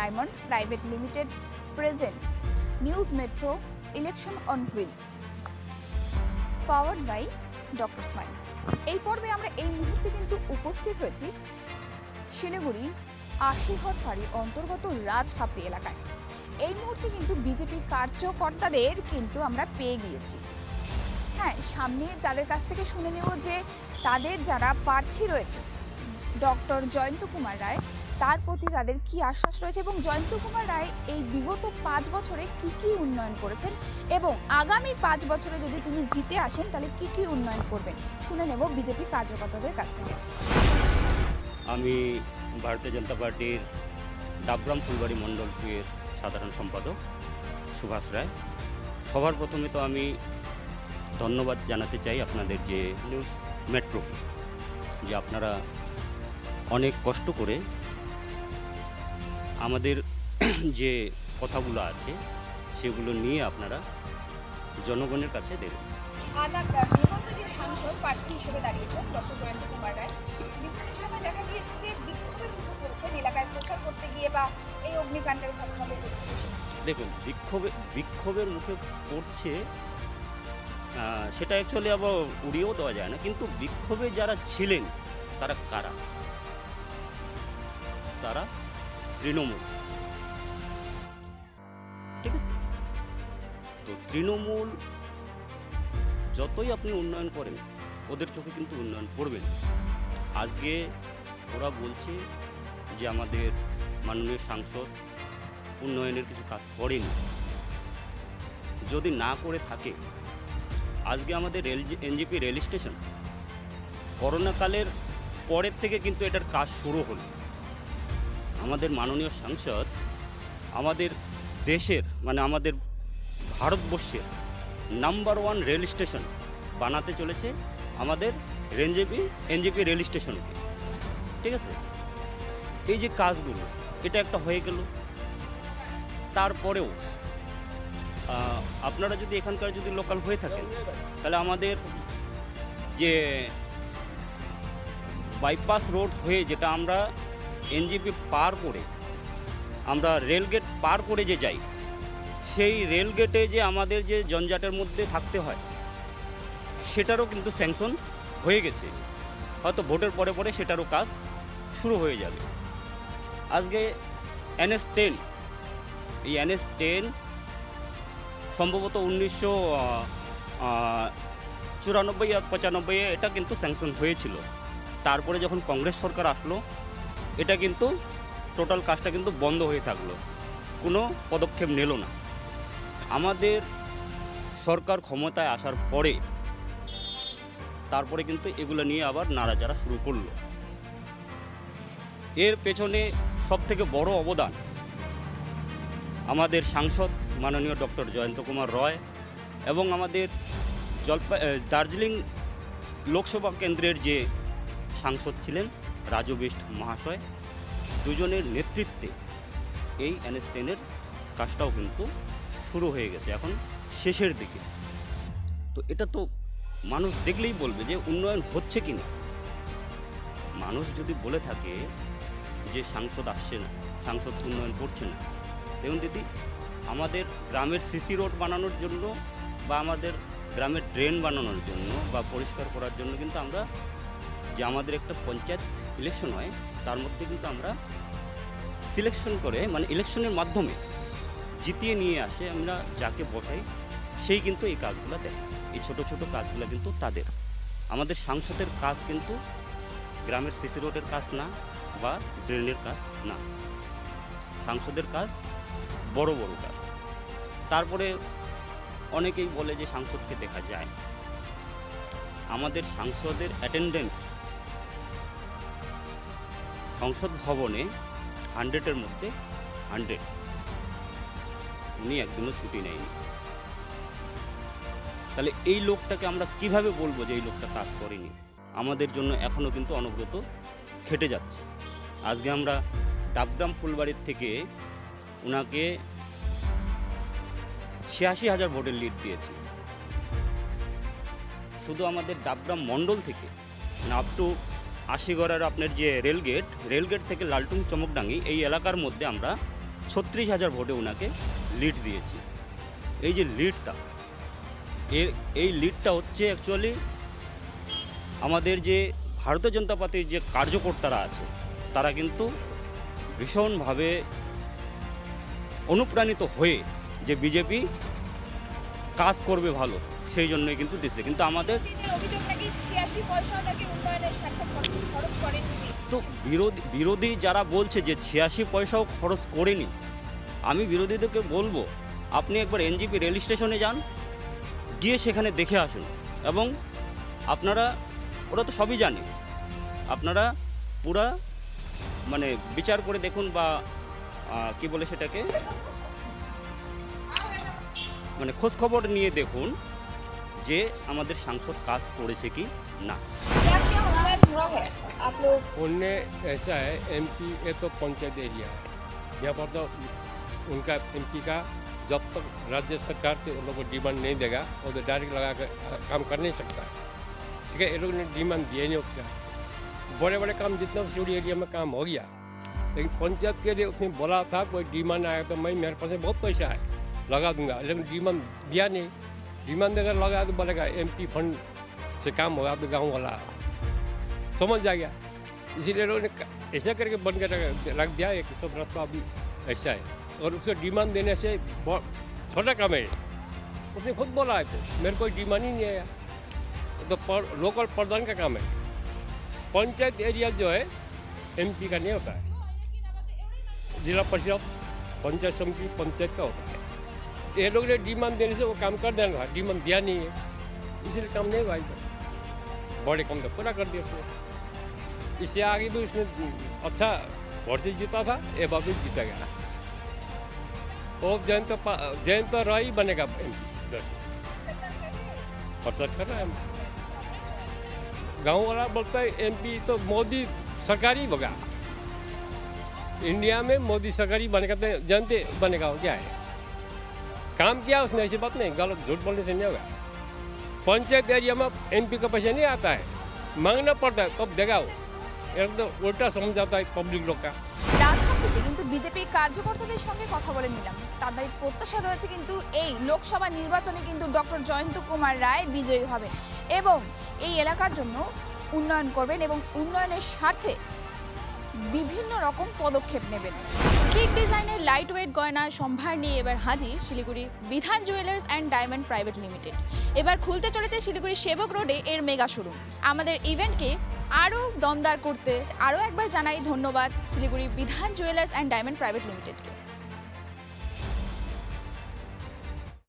Diamond Private Limited presents. News Metro, election on wheels. Powered by Doctor Smile. এই পর্বে আমরা এই মুহূর্তে কিন্তু উপস্থিত হয়েছি শিলিগুড়ি আশিঘর ফাঁড়ি অন্তর্গত রাজফাপড়ি এলাকায়। এই মুহূর্তে কিন্তু বিজেপি কার্যকর্তাদের কিন্তু আমরা পেয়ে গিয়েছি। হ্যাঁ সামনে তাদের কাছ থেকে শুনে নেব যে তাদের যারা প্রার্থী রয়েছে, ডক্টর জয়ন্ত কুমার রায় তার প্রতি তাদের কি আশ্বাস রয়েছে এবং জয়ন্ত কুমার রায় এই বিগত পাঁচ বছরে কি কি উন্নয়ন করেছেন? এবং আগামী পাঁচ বছরে যদি তিনি জিতে আসেন, তাহলে কি কি উন্নয়ন করবেন? শুনে নেব বিজেপি কার্যকর্তাদের কাছ থেকে। আমি ভারতীয় জনতা পার্টির ডাবগ্রাম ফুলবাড়ি মণ্ডল টুয়ের সাধারণ সম্পাদক সুভাষ রায়। সবার প্রথমে তো আমি ধন্যবাদ জানাতে চাই আপনাদের যে নিউজ মেট্রো যে আপনারা অনেক কষ্ট করে আমাদের যে কথাগুলো আছে সেগুলো নিয়ে আপনারা জনগণের কাছে দেবেন। সাংসদ প্রার্থী হিসেবে দাঁড়িয়েছেন ডক্টর জয়ন্ত কুমার রায়। বিভিন্ন সময় দেখা গিয়েছে যে বিক্ষোভের মুখে পড়েছেন এলাকায় প্রচার করতে গিয়ে বা এই অগ্নিকাণ্ডের ঘটনাগুলো দেখুন বিক্ষোভে বিক্ষোভের মুখে পড়ছে সেটা অ্যাকচুয়ালি আবার উড়িয়েও দেওয়া যায় না কিন্তু বিক্ষোভে যারা ছিলেন তারা কারা? তারা তৃণমূল। ঠিক আছে? তো তৃণমূল যতই আপনি উন্নয়ন করেন, ওদের চোখে কিন্তু উন্নয়ন করবেন আজকে ওরা বলছে যে আমাদের মাননীয় সাংসদ উন্নয়নের কিছু কাজ করেনি। যদি না করে থাকে, আজকে আমাদের রেল এনজিপি রেল স্টেশন, করোনাকালের পরের থেকে কিন্তু এটার কাজ শুরু হলো। আমাদের মাননীয় সাংসদ আমাদের দেশের মানে আমাদের ভারতবর্ষের নাম্বার ওয়ান রেল স্টেশন বানাতে চলেছে আমাদের রেনজেপি এনজেপি রেল স্টেশনকে। ঠিক আছে? এই যে কাজগুলো, এটা একটা হয়ে গেল। তারপরেও আপনারা যদি এখানকার যদি লোকাল হয়ে থাকেন, তাহলে আমাদের যে বাইপাস রোড হয়ে যেটা আমরা এনজিপি পার করে, আমরা রেলগেট পার করে যে যাই, সেই রেলগেটে যে আমাদের যে জঞ্জাটের মধ্যে থাকতে হয়, সেটারও কিন্তু স্যাংশন হয়ে গেছে। হয়তো ভোটের পরে পরে সেটারও কাজ শুরু হয়ে যাবে। আজকে এনএস টেন, এই এনএস টেন সম্ভবত উনিশশো চুরানব্বই আর পঁচানব্বই এটা কিন্তু স্যাংশন হয়েছিল। তারপরে যখন কংগ্রেস সরকার আসলো এটা কিন্তু টোটাল কাজটা কিন্তু বন্ধ হয়ে থাকল। কোনো পদক্ষেপ নিল না। আমাদের সরকার ক্ষমতায় আসার পরে তারপরে কিন্তু এগুলো নিয়ে আবার নাড়াচাড়া শুরু করল। এর পেছনে সবথেকে বড় অবদান আমাদের সাংসদ মাননীয় ডক্টর জয়ন্ত কুমার রয় এবং আমাদের জলপাই দার্জিলিং লোকসভা কেন্দ্রের যে সাংসদ ছিলেন রাজু বিষ্ট মহাশয় দুজনের নেতৃত্বে এই এনএস টেনের কাজটাও কিন্তু শুরু হয়ে গেছে, এখন শেষের দিকে। তো এটা তো মানুষ দেখলেই বলবে যে উন্নয়ন হচ্ছে কি না। মানুষ যদি বলে থাকে যে সাংসদ আসছে না, সাংসদ উন্নয়ন করছে না, দেখুন দিদি, আমাদের গ্রামের সিসি রোড বানানোর জন্য বা আমাদের গ্রামের ড্রেন বানানোর জন্য বা পরিষ্কার করার জন্য কিন্তু আমরা যে আমাদের একটা পঞ্চায়েত ইলেকশন হয়, তার মধ্যে কিন্তু আমরা সিলেকশন করে মানে ইলেকশনের মাধ্যমে জিতিয়ে নিয়ে আসে আমরা যাকে বসাই, সেই কিন্তু এই কাজগুলো দেয় এই ছোট ছোট কাজগুলো কিন্তু তাদের। আমাদের সাংসদের কাজ কিন্তু গ্রামের সিসি রোডের কাজ না বা ড্রেনের কাজ না। সাংসদের কাজ বড় বড় কাজ। তারপরে অনেকেই বলে যে সাংসদকে দেখা যায়। আমাদের সাংসদের অ্যাটেন্ডেন্স সংসদ ভবনে হান্ড্রেডের মধ্যে হান্ড্রেড। উনি একদিনও ছুটি নেয়নি। তাহলে এই লোকটাকে আমরা কীভাবে বলব যে এই লোকটা কাজ করেনি? আমাদের জন্য এখনও কিন্তু অনবরত খেটে যাচ্ছে। আজকে আমরা ডাবগ্রাম ফুলবাড়ির থেকে ওনাকে ছিয়াশি হাজার ভোটের লিড দিয়েছি। শুধু আমাদের ডাবগ্রাম মণ্ডল থেকে আপ টু আশিগড়ের আপনার যে রেলগেট রেলগেট থেকে লালটুং চমকডাঙ্গি এই এলাকার মধ্যে আমরা ছত্রিশ হাজার ভোটে ওনাকে লিড দিয়েছি। এই যে লিডটা এর, এই লিডটা হচ্ছে অ্যাকচুয়ালি আমাদের যে ভারতীয় জনতা পার্টির যে কার্যকর্তারা আছে, তারা কিন্তু ভীষণভাবে অনুপ্রাণিত হয়ে যে বিজেপি কাজ করবে ভালো, সেই জন্যই কিন্তু দিচ্ছে। কিন্তু আমাদের তো বিরোধী বিরোধী যারা বলছে যে ছিয়াশি পয়সাও খরচ করেনি, আমি বিরোধীদেরকে বলব, আপনি একবার এনজিপি রেল স্টেশনে যান, গিয়ে সেখানে দেখে আসুন। এবং আপনারা, ওরা তো সবই জানে, আপনারা পুরা মানে বিচার করে দেখুন বা কি বলে সেটাকে? মানে খোঁজ খবর নিয়ে দেখুন। যে আমাদের সাংসদ কাজ করেছে কি না क्या क्या उन्नयन हुआ है आप लोग उनने ऐसा है एमपी ये तो पंचायत एरिया है यहाँ पर तो उनका एमपी का जब तक राज्य सरकार से उन लोग को डिमांड नहीं देगा वो तो डायरेक्ट लगा कर आ, काम कर नहीं सकता है ठीक है ये लोग ने डिमांड दिया नहीं उसका बड़े बड़े काम जितना सिटी एरिया में काम हो गया लेकिन पंचायत के लिए उसने बोला था कोई डिमांड आया तो मैं मेरे पास बहुत पैसा है लगा दूंगा लेकिन डिमांड दिया नहीं डिमांड देकर लगा तो बोलेगा एम पी फंड से काम होगा तो गाँव वाला समझ आ गया इसीलिए लोगों ने ऐसा करके बन के रख रख दिया एक सब रास्ता अभी ऐसा है और उसको डिमांड देने से बहुत छोटा काम है उसने खुद बोला है तो मेरे कोई डिमांड ही नहीं आया तो पर, लोकल प्रधान का काम है पंचायत एरिया जो है एमपी का नहीं होता है जिला परिषद पंचायत समिति पंचायत का होता है ये लोग ने डिमांड देने से वो काम कर देना था डिमांड दिया नहीं है। इसलिए काम नहीं हुआ बड़े काम तो पूरा कर दिया उसने। इससे आगे भी उसने अच्छा वोट जीता था, ये भी जीता गया। वो जयंत पा- जयंत राय ही बनेगा एम पी प्रचार कर रहा है गाँव वाला बोलता है एमपी तो मोदी सरकार ही होगा। इंडिया में मोदी सरकार ही बनेगा तो जनते बनेगा वो क्या है? काम किया उसने ऐसी बात नहीं गलत झूठ बोलने से नहीं होगा पंचायत एरिया में एमपी का पैसा नहीं आता है मांगना पड़ता है तब देगा वो एकदम उल्टा समझ आता है पब्लिक लोग का রাজধানীতে কিন্তু বিজেপি কার্যকর্তাদের সঙ্গে কথা বলে নিলাম তাদের প্রত্যাশা রয়েছে কিন্তু এই লোকসভা নির্বাচনে কিন্তু ডক্টর জয়ন্ত কুমার রায় বিজয়ী হবেন এবং এই এলাকার জন্য উন্নয়ন করবেন এবং উন্নয়নের স্বার্থে বিভিন্ন রকম পদক্ষেপ নেবেন। স্লিক ডিজাইনের লাইট ওয়েট গয়না সম্ভার নিয়ে এবার হাজির Siliguri Bidhan jewellers and Diamond Private Limited এবার খুলতে চলেছে শিলিগুড়ি সেবক রোডে এর মেগা শোরুম। আমাদের ইভেন্টকে আরও দমদার করতে আরও একবার জানাই ধন্যবাদ Siliguri Bidhan jewellers and Diamond Private লিমিটেডকে